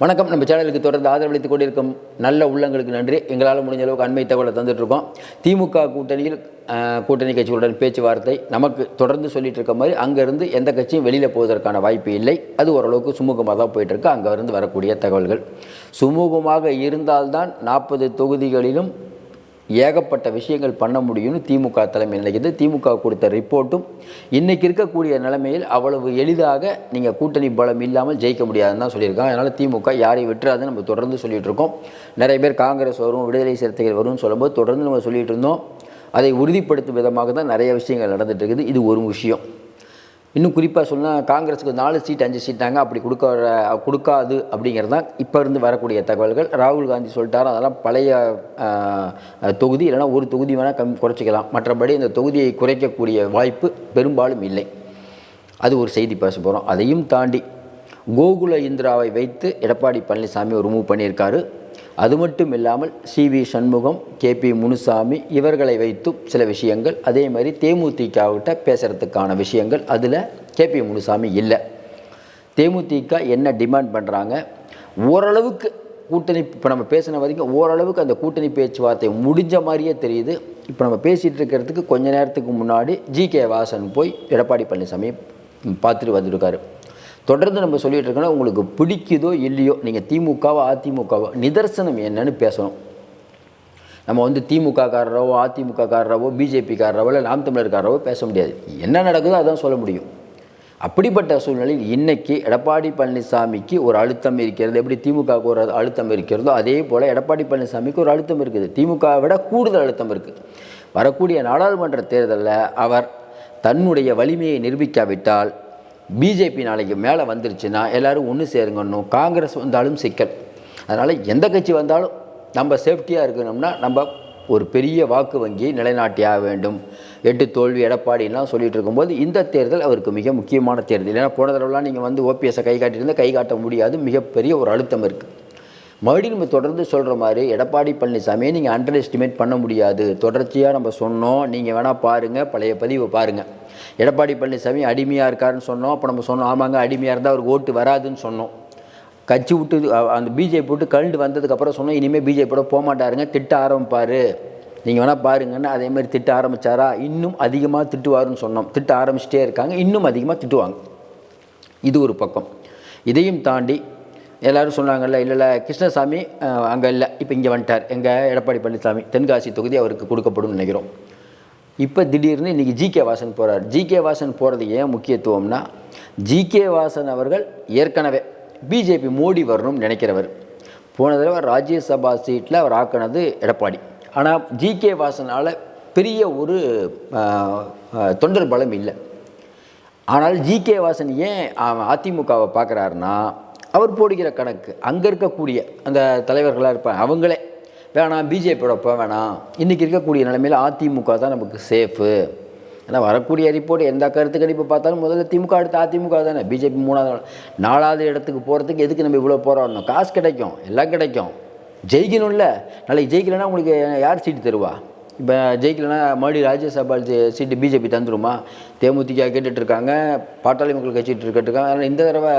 வணக்கம். நம்ம சேனலுக்கு தொடர்ந்து ஆதரவளித்துக் கொண்டிருக்கும் நல்ல உள்ளங்களுக்கு நன்றி. எங்களால் முடிஞ்ச அளவுக்கு அண்மை தகவலை தந்துட்டுருக்கோம். திமுக கூட்டணியில் கூட்டணி கட்சிகளுடன் பேச்சுவார்த்தை நமக்கு தொடர்ந்து சொல்லிட்டு இருக்க மாதிரி அங்கேருந்து எந்த கட்சியும் வெளியில் போவதற்கான வாய்ப்பு இல்லை. அது ஓரளவுக்கு சுமூகமாக தான் போயிட்டுருக்கு. அங்கேருந்து வரக்கூடிய தகவல்கள். சுமூகமாக இருந்தால்தான் நாற்பது தொகுதிகளிலும் ஏகப்பட்ட விஷயங்கள் பண்ண முடியும்னு திமுக தலைமை நினைக்குது. திமுக கொடுத்த ரிப்போர்ட்டும் இன்றைக்கி இருக்கக்கூடிய நிலைமையில் அவ்வளவு எளிதாக நீங்கள் கூட்டணி பலம் இல்லாமல் ஜெயிக்க முடியாதுன்னு தான் சொல்லியிருக்காங்க. அதனால் திமுக யாரையும் விட்டுறாதுன்னு நம்ம தொடர்ந்து சொல்லிகிட்டு இருக்கோம். நிறைய பேர் காங்கிரஸ் வரும் விடுதலை சிறுத்தைகள் வரும்னு சொல்லும்போது தொடர்ந்து நம்ம சொல்லிகிட்டு இருந்தோம். அதை உறுதிப்படுத்தும் விதமாக தான் நிறைய விஷயங்கள் நடந்துகிட்டு இருக்குது. இது ஒரு விஷயம். இன்னும் குறிப்பாக சொன்னால் காங்கிரஸுக்கு நாலு சீட் அஞ்சு சீட்டாங்க அப்படி கொடுக்க கொடுக்காது அப்படிங்கிறது தான் இப்போ இருந்து வரக்கூடிய தகவல்கள். ராகுல் காந்தி சொல்லிட்டாரு அதெல்லாம் பழைய தொகுதி. இல்லைன்னா ஒரு தொகுதி வேணால் கம் குறைச்சிக்கலாம். மற்றபடி இந்த தொகுதியை குறைக்கக்கூடிய வாய்ப்பு பெரும்பாலும் இல்லை. அது ஒரு செய்தி பேச போகிறோம் அதையும் தாண்டி கோகுல இந்திராவை வைத்து எடப்பாடி பழனிசாமி ஒரு மூவ் பண்ணியிருக்காரு. அது மட்டும் இல்லாமல் C V Shanmugam K P Munusamy இவர்களை வைத்தும் சில விஷயங்கள் அதே மாதிரி தேமுதிகவிட்ட பேசுகிறதுக்கான விஷயங்கள் அதில் கே பி முனுசாமி இல்லை. தேமுதிக என்ன டிமாண்ட் பண்ணுறாங்க ஓரளவுக்கு கூட்டணி இப்போ நம்ம பேசின வரைக்கும் ஓரளவுக்கு அந்த கூட்டணி பேச்சுவார்த்தை முடிஞ்ச மாதிரியே தெரியுது. இப்போ நம்ம பேசிகிட்டு இருக்கிறதுக்கு கொஞ்ச நேரத்துக்கு முன்னாடி ஜி கே வாசன் போய் எடப்பாடி பழனிசாமி பார்த்துட்டு வந்துருக்காரு. தொடர்ந்து நம்ம சொல்லிட்டு இருக்கோம்னா உங்களுக்கு பிடிக்குதோ இல்லையோ நீங்கள் திமுகவோ அதிமுகவோ நிதர்சனம் என்னன்னு பேசணும். நம்ம வந்து திமுககாரரவோ காரரோ பிஜேபிக்காரரவோ இல்லை நாம் தமிழர்காரரவோ பேச முடியாது. என்ன நடக்குதோ அதான் சொல்ல முடியும். அப்படிப்பட்ட சூழ்நிலையில் இன்றைக்கி எடப்பாடி பழனிசாமிக்கு ஒரு அழுத்தம் இருக்கிறது எப்படி திமுகவுக்கு ஒரு அழுத்தம் இருக்கிறதோ அதே போல் எடப்பாடி பழனிசாமிக்கு ஒரு அழுத்தம் இருக்குது. திமுகவை விட கூடுதல் அழுத்தம் இருக்குது வரக்கூடிய நாடாளுமன்ற தேர்தலில் அவர் தன்னுடைய வலிமையை நிரூபிக்காவிட்டால் பிஜேபி நாளைக்கு மேலே வந்துருச்சுன்னா எல்லோரும் ஒன்று சேருங்கன்னும் காங்கிரஸ் வந்தாலும் சிக்கல். அதனால் எந்த கட்சி வந்தாலும் நம்ம சேஃப்டியாக இருக்கணும்னா நம்ம ஒரு பெரிய வாக்கு வங்கியை நிலைநாட்டியாக வேண்டும். எட்டு தோல்வி எடப்பாடிலாம் சொல்லிட்டு இருக்கும்போது இந்த தேர்தல் அவருக்கு மிக முக்கியமான தேர்தல். ஏன்னா போன தடவைலாம் நீங்கள் வந்து ஓபிஎஸ்ஸை கை காட்டியிருந்தால் கை காட்ட முடியாது. மிகப்பெரிய ஒரு அழுத்தம் இருக்குது மறுபடியும் நம்ம தொடர்ந்து சொல்கிற மாதிரி எடப்பாடி பழனிசாமியை நீங்கள் அண்டர் எஸ்டிமேட் பண்ண முடியாது. தொடர்ச்சியாக நம்ம சொன்னோம். நீங்கள் வேணால் பாருங்கள் பழைய பதிவை பாருங்கள் எடப்பாடி பழனிசாமி அடிமையாக இருக்காருன்னு சொன்னோம். அப்போ நம்ம சொன்னோம் ஆமாங்க அடிமையாக இருந்தால் அவருக்கு ஓட்டு வராதுன்னு சொன்னோம். கட்சி விட்டு அந்த பிஜேபி விட்டு கழண்டு வந்ததுக்கப்புறம் சொன்னோம் இனிமேல் பிஜேபியோட போக மாட்டாருங்க. திட்ட ஆரம்பிப்பார். நீங்கள் வேணால் பாருங்கன்னு அதே மாதிரி திட்ட ஆரம்பிச்சாரா? இன்னும் அதிகமாக திட்டுவாருன்னு சொன்னோம். திட்ட ஆரம்பிச்சிட்டே இருக்காங்க. இன்னும் அதிகமாக திட்டுவாங்க. இது ஒரு பக்கம். இதையும் தாண்டி எல்லாரும் சொன்னாங்கல்ல இல்லைல்ல கிருஷ்ணசாமி அங்கே இல்லை. இப்போ இங்கே வந்துட்டார். எங்கள் எடப்பாடி பழனிசாமி? தென்காசி தொகுதி அவருக்கு கொடுக்கப்படும் நினைக்கிறோம். இப்போ திடீர்னு இன்றைக்கி ஜிகே வாசன் போகிறார் ஜிகே வாசன் போகிறது ஏன் முக்கியத்துவம்னா ஜிகே வாசன் அவர்கள் ஏற்கனவே பிஜேபி மோடி வரணும்னு நினைக்கிறவர். போன தடவை ராஜ்யசபா சீட்டில் அவர் ஆக்கினது எடப்பாடி. ஆனால் ஜிகே வாசனால் பெரிய ஒரு தொண்டர் பலம் இல்லை. ஆனால் ஜிகே வாசன் ஏன் அதிமுகவை பார்க்குறாருன்னா அவர் போடுகிற கணக்கு அங்கே இருக்கக்கூடிய அந்த தலைவர்களாக இருப்பாங்க. அவங்களே வேணாம் பிஜேபியோட போக வேணாம். இன்றைக்கி இருக்கக்கூடிய நிலைமையில் அதிமுக தான் நமக்கு சேஃபு ஏன்னா வரக்கூடிய ரிப்போர்ட் எந்த கருத்து கணிப்பு பார்த்தாலும் முதல்ல திமுக அடுத்து அதிமுக தானே. பிஜேபி மூணாவது நாலாவது இடத்துக்கு போகிறதுக்கு எதுக்கு நம்ம இவ்வளோ போராடணும் காசு கிடைக்கும் எல்லாம் கிடைக்கும். ஜெயிக்கணும்ல. நாளைக்கு ஜெயிக்கலைன்னா உங்களுக்கு யார் சீட்டு தருவா? இப்போ ஜெயிக்கலைன்னா மறுபடியும் ராஜ்யசபா சீட்டு பிஜேபி தந்துருமா? தேமுதிக கேட்டுட்டு இருக்காங்க பாட்டாளி மக்கள் கட்சி கேட்டுட்டு இருக்காங்க அதனால் இந்த தடவை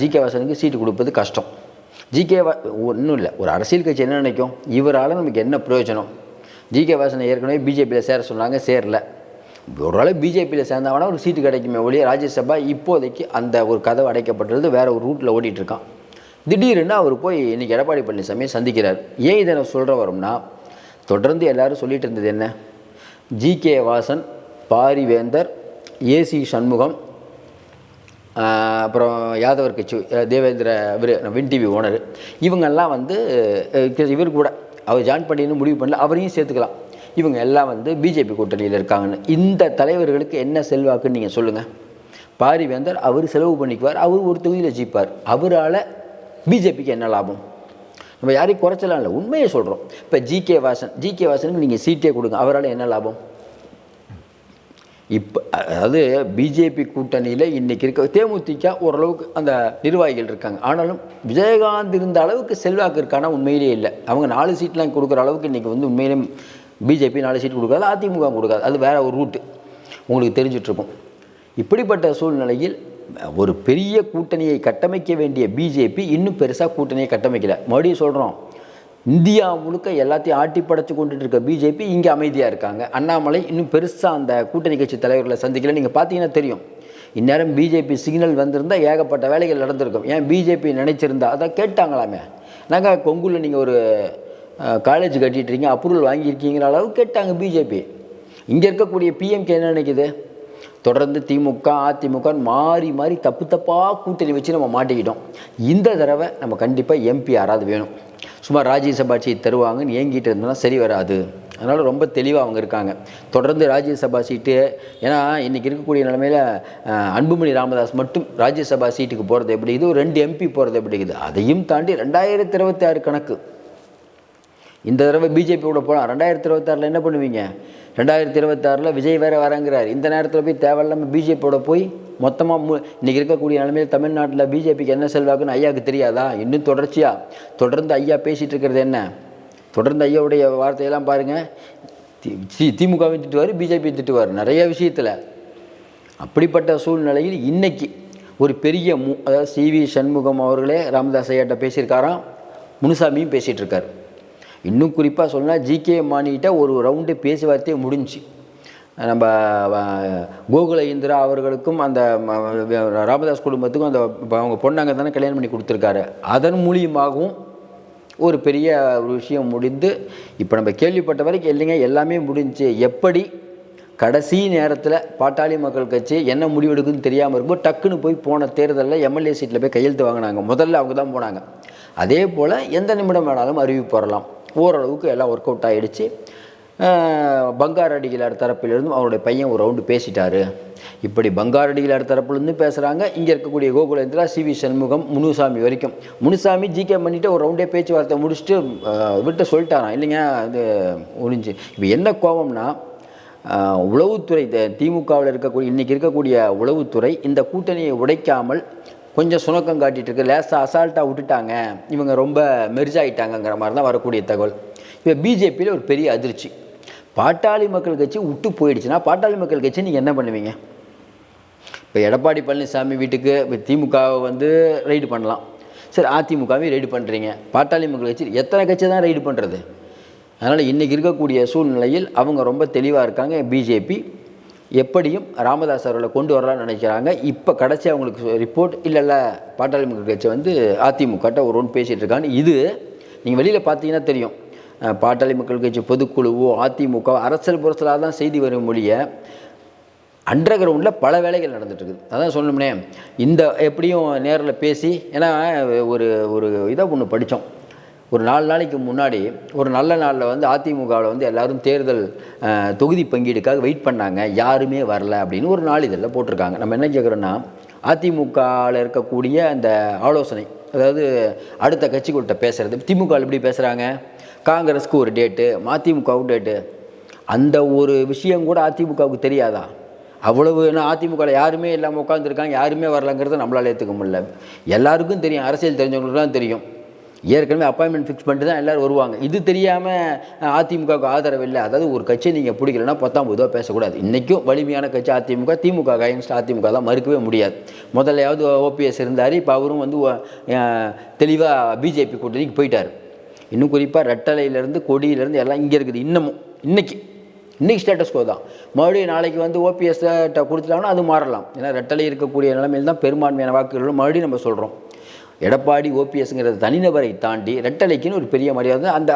ஜிகே வாசனுக்கு சீட்டு கொடுப்பது கஷ்டம். ஜிகே வா ஒன்றும் இல்லை ஒரு அரசியல் கட்சி என்ன நினைக்கும்? இவரால் நமக்கு என்ன பிரயோஜனம்? ஜிகே வாசனை ஏற்கனவே பிஜேபியில் சேர சொன்னாங்க சேரல. ஒரு வேளை பிஜேபியில் சேர்ந்தாங்கன்னா ஒரு சீட்டு கிடைக்குமே ஒழிய ராஜ்யசபா இப்போதைக்கு அந்த ஒரு கதவு அடைக்கப்பட்டிருந்து வேறு ஒரு ரூட்டில் ஓட்டிகிட்டு இருக்கான் திடீர்னு அவர் போய் இன்றைக்கி எடப்பாடி பழனிசாமியை சந்திக்கிறார். ஏன் இதை நான் சொல்கிற வரோம்னா தொடர்ந்து எல்லாரும் சொல்லிட்டு இருந்தது என்ன? ஜிகே வாசன் பாரிவேந்தர் ஏசி சண்முகம் அப்புறம் யாதவர் கட்சி தேவேந்திர இவர் வின் டிவி ஓனர். இவங்கெல்லாம் வந்து இவர் கூட அவர் ஜாயின் பண்ணின்னு முடிவு பண்ணல அவரையும் சேர்த்துக்கலாம். இவங்க எல்லாம் வந்து பிஜேபி கூட்டணியில் இருக்காங்கன்னு. இந்த தலைவர்களுக்கு என்ன செல்வாக்குன்னு நீங்கள் சொல்லுங்கள் பாரிவேந்தர் அவர் செலவு பண்ணிக்குவார் அவர் ஒரு தொகுதியில் ஜீப்பார். அவரால் பிஜேபிக்கு என்ன லாபம்? நம்ம யாரையும் குறைச்சலாம் இல்லை. உண்மையை சொல்கிறோம் இப்போ ஜிகே வாசன் ஜிகே வாசனுக்கு நீங்கள் சீட்டே கொடுங்க. அவரால் என்ன லாபம்? இப்போ அதாவது பிஜேபி கூட்டணியில் இன்றைக்கி இருக்க தேமுதிக ஓரளவுக்கு அந்த நிர்வாகிகள் இருக்காங்க. ஆனாலும் விஜயகாந்த் இருந்த அளவுக்கு செல்வாக்கு இருக்கானா உண்மையிலேயே இல்லை. அவங்க நாலு சீட்லாம் கொடுக்குற அளவுக்கு இன்றைக்கி வந்து உண்மையிலே பிஜேபி நாலு சீட் கொடுக்காது அதிமுக கொடுக்காது. அது வேறு ஒரு ரூட்டு உங்களுக்கு தெரிஞ்சிட்ருக்கும் இப்படிப்பட்ட சூழ்நிலையில் ஒரு பெரிய கூட்டணியை கட்டமைக்க வேண்டிய பிஜேபி இன்னும் பெருசாக கூட்டணியை கட்டமைக்கல. மறுபடியும் சொல்கிறோம் இந்தியா முழுக்க எல்லாத்தையும் ஆட்டி படைச்சு கொண்டுட்டு இருக்க பிஜேபி இங்கே அமைதியாக இருக்காங்க. அண்ணாமலை இன்னும் பெருசாக அந்த கூட்டணி கட்சி தலைவர்களை சந்திக்கல. நீங்கள் பார்த்தீங்கன்னா தெரியும் இந்நேரம் பிஜேபி சிக்னல் வந்திருந்தால் ஏகப்பட்ட வேலைகள் நடந்திருக்கும். ஏன் பிஜேபி நினைச்சிருந்தா? அதான் கேட்டாங்களாமே. நாங்கள் கொங்குல நீங்கள் ஒரு காலேஜ் கட்டிட்டு இருக்கீங்க அப்ரூவல் வாங்கியிருக்கீங்கிற அளவு கேட்டாங்க பிஜேபி இங்கே இருக்கக்கூடிய பிஎம்கே என்ன நினைக்குது? தொடர்ந்து திமுக அதிமுக மாறி மாறி தப்பு தப்பாக கூட்டணி வச்சு நம்ம மாட்டிக்கிட்டோம். இந்த தடவை நம்ம கண்டிப்பாக எம்பி யாராவது வேணும். சும்மா ராஜ்யசபா சீட் தருவாங்கன்னு ஏங்கிட்டு இருந்தோம்னா சரி வராது. அதனால் ரொம்ப தெளிவாக அவங்க இருக்காங்க. தொடர்ந்து ராஜ்யசபா சீட்டு ஏன்னா இன்றைக்கி இருக்கக்கூடிய நிலமையில் அன்புமணி ராமதாஸ் மட்டும் ராஜ்யசபா சீட்டுக்கு போகிறது எப்படி இது ஒரு ரெண்டு எம்பி போகிறது எப்படி இருக்குது? அதையும் தாண்டி ரெண்டாயிரத்தி இருபத்தி ஆறு கணக்கு. இந்த தடவை பிஜேபி கூட போகலாம் ரெண்டாயிரத்தி இருபத்தாறில் என்ன பண்ணுவீங்க? ரெண்டாயிரத்தி இருபத்தாறில் விஜய் வேற வரங்கிறார். இந்த நேரத்தில் போய் தேவையில்லாமல் பிஜேபியோட போய் மொத்தமாக மு இன்றைக்கி இருக்கக்கூடிய நிலைமையில் தமிழ்நாட்டில் பிஜேபிக்கு என்ன செல்வாக்குன்னு ஐயாவுக்கு தெரியாதா? இன்னும் தொடர்ச்சியாக தொடர்ந்து ஐயா பேசிகிட்டு இருக்கிறது என்ன? தொடர்ந்து ஐயாவுடைய வார்த்தையெல்லாம் பாருங்கள் தி திமுகவையும் திட்டுவார் பிஜேபி திட்டுவார். நிறைய விஷயத்தில். அப்படிப்பட்ட சூழ்நிலையில் இன்றைக்கி ஒரு பெரிய மு அதாவது சி வி சண்முகம் அவர்களே ராமதாஸ் ஐயாட்ட பேசியிருக்காராம். முனுசாமியும் பேசிகிட்டு இருக்கார். இன்னும் குறிப்பாக சொன்னால் ஜிகே மானிகிட்ட ஒரு ரவுண்டு பேச்சுவார்த்தையே முடிஞ்சு. நம்ம கோகுல இந்திரா அவர்களுக்கும் அந்த ராமதாஸ் குடும்பத்துக்கும் அந்த அவங்க பொண்ணாங்க தானே கல்யாணம் பண்ணி கொடுத்துருக்காரு. அதன் மூலியமாகவும் ஒரு பெரிய ஒரு விஷயம் முடிந்து இப்போ நம்ம கேள்விப்பட்ட வரைக்கும் இல்லைங்க எல்லாமே முடிஞ்சு. எப்படி கடைசி நேரத்தில் பாட்டாளி மக்கள் கட்சி என்ன முடிவெடுக்குன்னு தெரியாமல் இருக்கும்போது டக்குன்னு போய் போன தேர்தலில் எம்எல்ஏ சீட்டில் போய் கையெழுத்து வாங்கினாங்க. முதல்ல அவங்க தான் போனாங்க. அதே போல் எந்த நிமிடம் வேணாலும் அறிவிப்பு வரலாம். ஓரளவுக்கு எல்லாம் ஒர்க் அவுட் ஆகிடுச்சு பங்கார் அடிகளார் தரப்பிலிருந்தும் அவருடைய பையன் ஒரு ரவுண்டு பேசிட்டாரு. இப்படி பங்கார் அடிகளார் தரப்புலேருந்து பேசுகிறாங்க இங்கே இருக்கக்கூடிய கோகுலேந்திரா சி வி சண்முகம் முனுசாமி வரைக்கும். முனுசாமி ஜிகே பண்ணிவிட்டு ஒரு ரவுண்டே பேச்சுவார்த்தை முடிச்சுட்டு விட்டு சொல்லிட்டாராம். இல்லைங்க அது முடிஞ்சு இப்போ என்ன கோபம்னா உளவுத்துறை திமுகவில் இருக்கக்கூடிய இன்றைக்கி இருக்கக்கூடிய உளவுத்துறை இந்த கூட்டணியை உடைக்காமல் கொஞ்சம் சுணக்கம் காட்டிகிட்டு இருக்கு லேசாக அசால்ட்டாக விட்டுட்டாங்க. இவங்க ரொம்ப மெர்ஜாயிட்டாங்கங்கிற மாதிரி தான் வரக்கூடிய தகவல். இப்போ பிஜேபியில் ஒரு பெரிய அதிர்ச்சி. பாட்டாளி மக்கள் கட்சி விட்டு போயிடுச்சுன்னா பாட்டாளி மக்கள் கட்சி நீங்கள் என்ன பண்ணுவீங்க? இப்போ எடப்பாடி பழனிசாமி வீட்டுக்கு இப்போ திமுகவை வந்து ரைடு பண்ணலாம். சரி அதிமுகவையும் ரைடு பண்ணுறீங்க பாட்டாளி மக்கள் கட்சி எத்தனை கட்சி தான் ரைடு பண்ணுறது அதனால் இன்றைக்கி இருக்கக்கூடிய சூழ்நிலையில் அவங்க ரொம்ப தெளிவாக இருக்காங்க. பிஜேபி எப்படியும் ராமதாஸ் அவர்களை கொண்டு வரலாம்னு நினைக்கிறாங்க. இப்போ கடைசி அவங்களுக்கு ரிப்போர்ட் இல்லை இல்லை பாட்டாளி மக்கள் கட்சி வந்து அதிமுகட்ட ஒரு ஒன்று பேசிகிட்டு இருக்கான்னு இது நீங்கள் வெளியில் பார்த்தீங்கன்னா தெரியும். பாட்டாளி மக்கள் கட்சி பொதுக்குழுவோ அதிமுக அரசியல் புரசலாக தான் செய்தி வரும் மொழியை அண்டர் கிரவுண்டில் பல வேலைகள் நடந்துட்டு இருக்குது. அதான் சொல்லணும்னே. இந்த எப்படியும் நேரில் பேசி ஏன்னா ஒரு ஒரு இதை ஒன்று படித்தோம் ஒரு நாலு நாளைக்கு முன்னாடி ஒரு நல்ல நாளில் வந்து அதிமுகவில் வந்து எல்லாரும் தேர்தல் தொகுதி பங்கீடுக்காக வெயிட் பண்ணாங்க. யாருமே வரல அப்படின்னு ஒரு நாளிதழில் போட்டிருக்காங்க. நம்ம என்ன கேட்குறோன்னா அதிமுகவில் இருக்கக்கூடிய அந்த ஆலோசனை அதாவது அடுத்த கட்சிகள்கிட்ட பேசுகிறது திமுக எப்படி பேசுகிறாங்க காங்கிரஸ்க்கு ஒரு டேட்டு மதிமுகவுக்கு டேட்டு அந்த ஒரு விஷயம் கூட அதிமுகவுக்கு தெரியாதா? அவ்வளவு நான் அதிமுகவில் யாருமே இல்லாமல் உட்காந்துருக்காங்க யாருமே வரலங்கிறத நம்மளால் ஏற்றுக்க முடியல. எல்லாருக்கும் தெரியும் அரசியல் தெரிஞ்சவங்களுக்கு தான் தெரியும். ஏற்கனவே அப்பாயின்மெண்ட் ஃபிக்ஸ் பண்ணிட்டு தான் எல்லோரும் வருவாங்க. இது தெரியாமல் அதிமுகவுக்கு ஆதரவு இல்லை. அதாவது ஒரு கட்சியை நீங்கள் பிடிக்கலன்னா பத்தாம் பொதுவாக பேசக்கூடாது. இன்றைக்கும் வலிமையான கட்சி அதிமுக திமுக அகைன்ஸ்ட் அதிமுக தான் மறுக்கவே முடியாது. முதல்லையாவது ஓபிஎஸ் இருந்தார் இப்போ அவரும் வந்து தெளிவாக பிஜேபி கூட்டணிக்கு போயிட்டார். இன்னும் குறிப்பாக ரெட்டலையிலேருந்து கொடியிலேருந்து எல்லாம் இங்கே இருக்குது. இன்னமும் இன்றைக்கி இன்றைக்கி ஸ்டேட்டஸ் கோ தான். மறுபடியும் நாளைக்கு வந்து ஓபிஎஸ் கொடுத்துட்டாங்கன்னா அது மாறலாம். ஏன்னா ரெட்டலை இருக்கக்கூடிய நிலைமையில் தான் பெரும்பான்மையான வாக்குகளும் மறுபடியும் நம்ம சொல்கிறோம் எடப்பாடி ஓபிஎஸ்ங்கிறது தனிநபரை தாண்டி ரெட்டலைக்குன்னு ஒரு பெரிய மரியாதை அந்த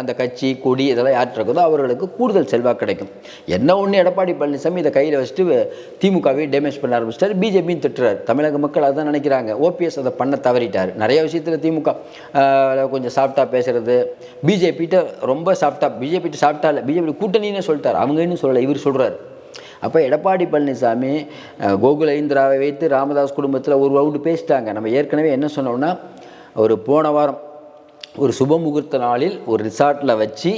அந்த கட்சி கொடி இதெல்லாம் யார்கிட்ட இருக்குதோ அவர்களுக்கு கூடுதல் செல்வாக்கு கிடைக்கும். என்ன ஒன்று எடப்பாடி பழனிசாமி இதை கையில் வச்சுட்டு திமுகவையும் டேமேஜ் பண்ண ஆரம்பிச்சிட்டார் பிஜேபியும் திட்டுறாரு. தமிழக மக்கள் அதான் நினைக்கிறாங்க ஓபிஎஸ் அதை பண்ண தவறிட்டார். நிறைய விஷயத்தில் திமுக கொஞ்சம் சாஃப்டாக பேசுறது பிஜேபிகிட்ட ரொம்ப சாஃப்டாக பிஜேபிகிட்ட சாஃப்டாக இல்லை பிஜேபி கூட்டணின்னு சொல்லிட்டார். அவங்க இன்னும் சொல்லலை இவர் சொல்கிறார் அப்போ எடப்பாடி பழனிசாமி கோகுலேந்திராவை கோகுல இந்திராவை வைத்து ராமதாஸ் குடும்பத்தில் ஒரு ரவுண்டு பேசிட்டாங்க. நம்ம ஏற்கனவே என்ன சொன்னோம்னா ஒரு போன வாரம் ஒரு சுப முகூர்த்த நாளில் ஒரு ரிசார்ட்டில் வச்சு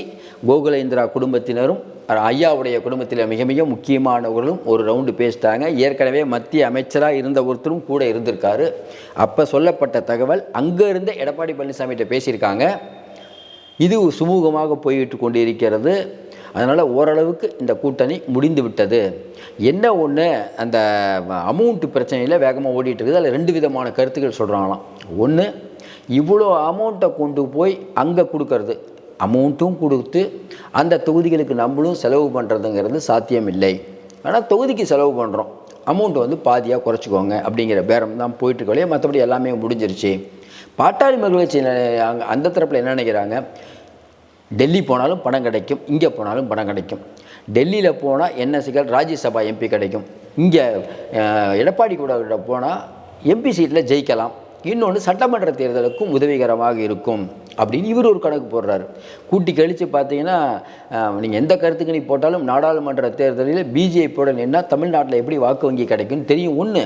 கோகுல இந்திரா குடும்பத்தினரும் ஐயாவுடைய குடும்பத்தில் மிக மிக முக்கியமானவர்களும் ஒரு ரவுண்டு பேசிட்டாங்க. ஏற்கனவே மத்திய அமைச்சராக இருந்த ஒருத்தரும் கூட இருந்திருக்காரு. அப்போ சொல்லப்பட்ட தகவல் அங்கே இருந்த எடப்பாடி பழனிசாமிகிட்ட பேசியிருக்காங்க. இது சுமூகமாக போய்விட்டு கொண்டு இருக்கிறது அதனால் ஓரளவுக்கு இந்த கூட்டணி முடிந்து விட்டது. என்ன ஒன்று அந்த அமௌண்ட்டு பிரச்சனையில் வேகமாக ஓடிட்டு இருக்குது. அதில் ரெண்டு விதமான கருத்துக்கள் சொல்கிறாங்களாம் ஒன்று இவ்வளோ அமௌண்ட்டை கொண்டு போய் அங்கே கொடுக்கறது. அமௌண்ட்டும் கொடுத்து அந்த தொகுதிகளுக்கு நம்மளும் செலவு பண்ணுறதுங்கிறது சாத்தியம் இல்லை ஆனால் தொகுதிக்கு செலவு பண்ணுறோம் அமௌண்ட் வந்து பாதியாக குறைச்சிக்கோங்க அப்படிங்கிற பேரம் தான் போயிட்டுருக்கலையே மற்றபடி எல்லாமே முடிஞ்சிருச்சு. பாட்டாளி மகிழ்ச்சி அங்கே அந்த தரப்பில் என்ன நினைக்கிறாங்க? டெல்லி போனாலும் பணம் கிடைக்கும் இங்கே போனாலும் பணம் கிடைக்கும். டெல்லியில் போனால் என்எஸ்சிகள் ராஜ்யசபா எம்பி கிடைக்கும். இங்கே எடப்பாடி கூட போனால் எம்பி சீட்டில் ஜெயிக்கலாம். இன்னொன்று சட்டமன்ற தேர்தலுக்கும் உதவிகரமாக இருக்கும் அப்படின்னு இவர் ஒரு கணக்கு போடுறாரு. கூட்டி கழித்து பார்த்தீங்கன்னா நீங்கள் எந்த கருத்துக்கு நீ போட்டாலும் நாடாளுமன்ற தேர்தலில் பிஜேபியோட நின்னா தமிழ்நாட்டில் எப்படி வாக்கு வங்கி கிடைக்கும்னு தெரியும். ஒன்று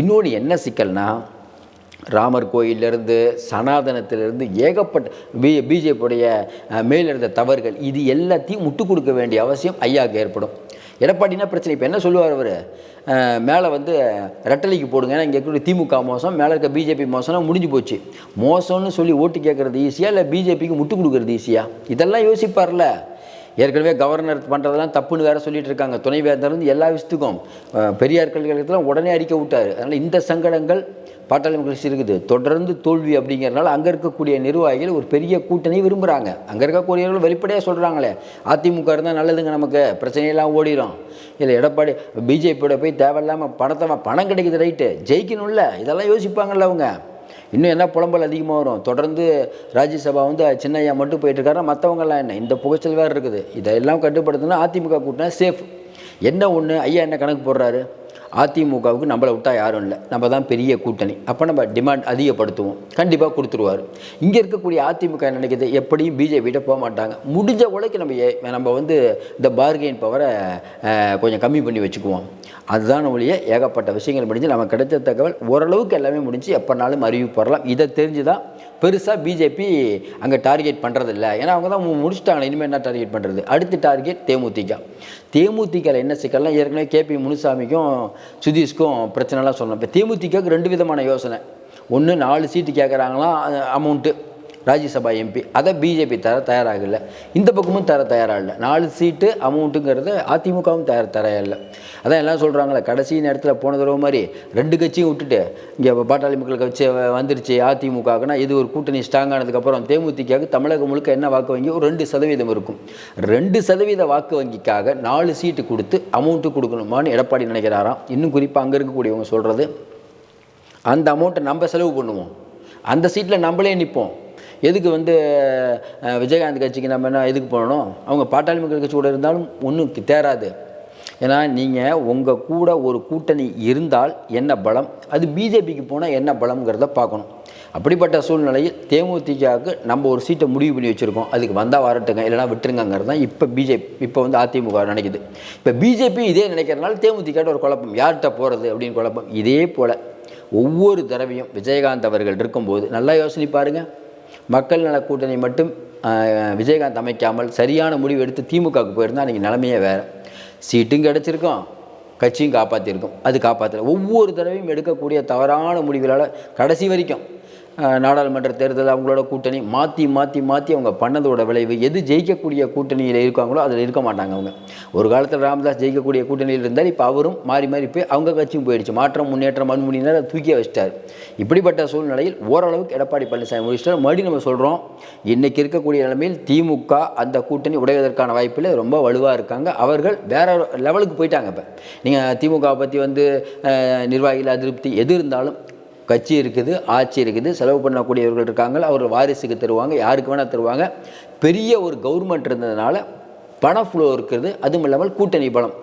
இன்னொன்று என்ன சிக்கல்னால் ராமர் கோயிலிருந்து சனாதனத்திலிருந்து ஏகப்பட்ட பி பிஜேபியுடைய மேலிருந்த தவறுகள் இது எல்லாத்தையும் முட்டு கொடுக்க வேண்டிய அவசியம் ஐயாவுக்கு ஏற்படும். எடப்பாடினா பிரச்சனை. இப்போ என்ன சொல்லுவார் அவர்? மேலே வந்து ரெட்டலைக்கு போடுங்க ஏன்னா இங்கே இருக்கக்கூடிய திமுக மோசம் மேலே இருக்க பிஜேபி மோசம்னா முடிஞ்சு போச்சு. மோசம்னு சொல்லி ஓட்டு கேட்குறது ஈஸியாக இல்லை பிஜேபிக்கு முட்டு கொடுக்குறது ஈஸியாக இதெல்லாம் யோசிப்பார்ல. ஏற்கனவே கவர்னர் பண்ணுறதெல்லாம் தப்புன்னு வேறு சொல்லிட்டு இருக்காங்க. துணை வேந்தர் எல்லா விஷயத்துக்கும் பெரியார் கல்விகளுக்கெல்லாம் உடனே அறிக்கை விட்டார். அதனால் இந்த சங்கடங்கள் பாட்டாளி மக்கள் இருக்குது. தொடர்ந்து தோல்வி அப்படிங்கிறனால அங்கே இருக்கக்கூடிய நிர்வாகிகள் ஒரு பெரிய கூட்டணி விரும்புகிறாங்க அங்கே இருக்கக்கூடியவர்கள் வெளிப்படையாக சொல்கிறாங்களே அதிமுக இருந்தால் நல்லதுங்க நமக்கு. பிரச்சனையெல்லாம் ஓடிடும் இல்லை எடப்பாடி பிஜேபியோட போய் தேவையில்லாமல் பணத்தை பணம் கிடைக்குது ரைட்டு. ஜெயிக்கணும்ல. இதெல்லாம் யோசிப்பாங்கல்ல அவங்க. இன்னும் என்ன புலம்பல் அதிகமாக வரும்? தொடர்ந்து ராஜ்யசபா வந்து சின்னையா மட்டும் போயிட்டுருக்காரு மற்றவங்கெல்லாம் என்ன? இந்த புகைச்சல் வேறு இருக்குது. இதெல்லாம் கட்டுப்படுத்தினா அதிமுக கூட்டினா சேஃப் என்ன ஒன்று ஐயா என்ன கணக்கு போடுறாரு? அதிமுகவுக்கு நம்மளை விட்டால் யாரும் இல்லை. நம்ம தான் பெரிய கூட்டணி. அப்போ நம்ம டிமாண்ட் அதிகப்படுத்துவோம். கண்டிப்பாக கொடுத்துருவார். இங்கே இருக்கக்கூடிய அதிமுக நினைக்கிறது எப்படியும் பிஜேபிகிட்ட போக மாட்டாங்க. முடிஞ்ச உழைக்கு நம்ம நம்ம வந்து இந்த பார்கெயின் பவரை கொஞ்சம் கம்மி பண்ணி வச்சுக்குவோம். அதுதான் ஒழிய ஏகப்பட்ட விஷயங்கள் முடிஞ்சு நமக்கு கிடைச்ச தகவல் ஓரளவுக்கு எல்லாமே முடிஞ்சு எப்போனாலும் அறிவிப்பு வரலாம் இதை தெரிஞ்சு தான் பெருசாக பிஜேபி அங்கே டார்கெட் பண்ணுறதில்ல ஏன்னா அவங்க தான் முடிச்சுட்டாங்களே இனிமேல் என்ன டார்கெட் பண்ணுறது அடுத்த டார்கெட் தேமுதிக. தேமுதிகவில் என்ன சிக்கல்லாம் ஏற்கனவே கேபி முனுசாமிக்கும் சுதீஷ்க்கும் பிரச்சனைலாம் சொல்லணும். இப்போ தேமுதிகவுக்கு ரெண்டு விதமான யோசனை. ஒன்று நாலு சீட்டு கேட்குறாங்களாம் அமௌண்ட்டு ராஜ்யசபா எம்பி அதை பிஜேபி தர தயாராகலை. இந்த பக்கமும் தர தயாராகல. நாலு சீட்டு அமௌண்ட்டுங்கிறது அதிமுகவும் தயார் தரையில்லை அதான் எல்லாம் சொல்கிறாங்களே கடைசி நேரத்தில் போன தடவை மாதிரி ரெண்டு கட்சியும் விட்டுட்டு இங்கே பாட்டாளி மக்கள் கட்சி வந்துருச்சு அதிமுகனா இது ஒரு கூட்டணி ஸ்ட்ராங் ஆனதுக்கப்புறம் தேமுதிகவுக்கு தமிழகம் முழுக்க என்ன வாக்கு வங்கி? ஒரு ரெண்டு சதவீதம் இருக்கும். ரெண்டு சதவீத வாக்கு வங்கிக்காக நாலு சீட்டு கொடுத்து அமௌண்ட்டு கொடுக்கணுமான்னு எடப்பாடி நினைக்கிறாராம். இன்னும் குறிப்பாக அங்கே இருக்கக்கூடியவங்க சொல்கிறது அந்த அமௌண்ட்டை நம்ம செலவு பண்ணுவோம். அந்த சீட்டில் நம்மளே நிற்போம் எதுக்கு வந்து விஜயகாந்த் கட்சிக்கு நம்ம என்ன எதுக்கு போகணும்? அவங்க பாட்டாளி மக்கள் கட்சி கூட இருந்தாலும் ஒன்றும் தேராது. ஏன்னா நீங்கள் உங்கள் கூட ஒரு கூட்டணி இருந்தால் என்ன பலம்? அது பிஜேபிக்கு போனால் என்ன பலம்ங்கிறத பார்க்கணும். அப்படிப்பட்ட சூழ்நிலையில் தேமுதிகவுக்கு நம்ம ஒரு சீட்டை முடிவு பண்ணி வச்சுருக்கோம். அதுக்கு வந்தால் வரட்டுங்க இல்லைனா விட்டுருங்கிறது தான் இப்போ பிஜேபி இப்போ வந்து அதிமுக நினைக்குது. இப்போ பிஜேபி இதே நினைக்கிறதுனால தேமுதிகிட்ட ஒரு குழப்பம். யார்கிட்ட போகிறது அப்படின்னு குழப்பம். இதே போல் ஒவ்வொரு தடவையும் விஜயகாந்த் அவர்கள் இருக்கும்போது நல்லா யோசனை பாருங்கள் மக்கள் நல கூட்டணி மட்டும் விஜயகாந்த் அமைக்காமல் சரியான முடிவு எடுத்து திமுகவுக்கு போயிருந்தால் அன்றைக்கி நிலமையே வேறு. சீட்டும் கிடச்சிருக்கோம் கட்சியும் காப்பாற்றிருக்கும் அது காப்பாற்றல ஒவ்வொரு தடவையும் எடுக்கக்கூடிய தவறான முடிவுகளால் கடைசி வரைக்கும் நாடாளுமன்ற தேர்தல் அவங்களோட கூட்டணி மாற்றி மாற்றி மாற்றி அவங்க பண்ணதோட விளைவு எது ஜெயிக்கக்கூடிய கூட்டணியில் இருக்காங்களோ அதில் இருக்க மாட்டாங்க அவங்க. ஒரு காலத்தில் ராமதாஸ் ஜெயிக்கக்கூடிய கூட்டணியில் இருந்தால் இப்போ அவரும் மாறி மாறி போய் அவங்க கட்சியும் போயிடுச்சு. மாற்றம் முன்னேற்றம் மண்முடியினர் தூக்கி வச்சிட்டார். இப்படிப்பட்ட சூழ்நிலையில் ஓரளவுக்கு எடப்பாடி பழனிசாமி முடிச்சிட்டார் மறுபடியும் நம்ம சொல்கிறோம் இன்றைக்கி இருக்கக்கூடிய நிலைமையில் திமுக அந்த கூட்டணி உடைவதற்கான வாய்ப்பில் ரொம்ப வலுவாக இருக்காங்க. அவர்கள் வேற லெவலுக்கு போயிட்டாங்க இப்போ. நீங்கள் திமுக பற்றி வந்து நிர்வாகிகள் அதிருப்தி எது இருந்தாலும் கட்சி இருக்குது ஆட்சி இருக்குது செலவு பண்ணக்கூடியவர்கள் இருக்காங்க அவர் வாரிசுக்கு தருவாங்க யாருக்கு வேணால் தருவாங்க. பெரிய ஒரு கவர்மெண்ட் இருந்ததுனால பண ஃப்ளோ இருக்கிறது அதுவும் இல்லாமல் கூட்டணி பலம்.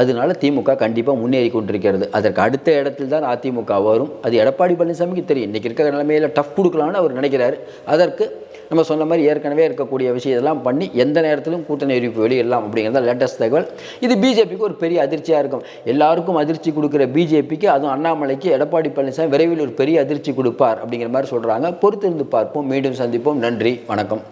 அதனால திமுக கண்டிப்பாக முன்னேறி கொண்டிருக்கிறது. அதற்கு அடுத்த இடத்தில் தான் அதிமுக வரும். அது எடப்பாடி பழனிசாமிக்கு தெரியும். இன்றைக்கி இருக்கிற நிலைமையில் டஃப் கொடுக்கலான்னு அவர் நினைக்கிறாரு. அதற்கு நம்ம சொன்ன மாதிரி ஏற்கனவே இருக்கக்கூடிய விஷயத்தெல்லாம் பண்ணி எந்த நேரத்திலும் கூட்டணி அறிவிப்பு வெளியிடலாம் அப்படிங்கிறத லேட்டஸ்ட் தகவல். இது பிஜேபிக்கு ஒரு பெரிய அதிர்ச்சியாக இருக்கும். எல்லாருக்கும் அதிர்ச்சி கொடுக்குற பிஜேபிக்கு அதுவும் அண்ணாமலைக்கு எடப்பாடி பழனிசாமி விரைவில் ஒரு பெரிய அதிர்ச்சி கொடுப்பார் அப்படிங்கிற மாதிரி சொல்கிறாங்க பொறுத்திருந்து பார்ப்போம். மீண்டும் சந்திப்போம். நன்றி. வணக்கம்.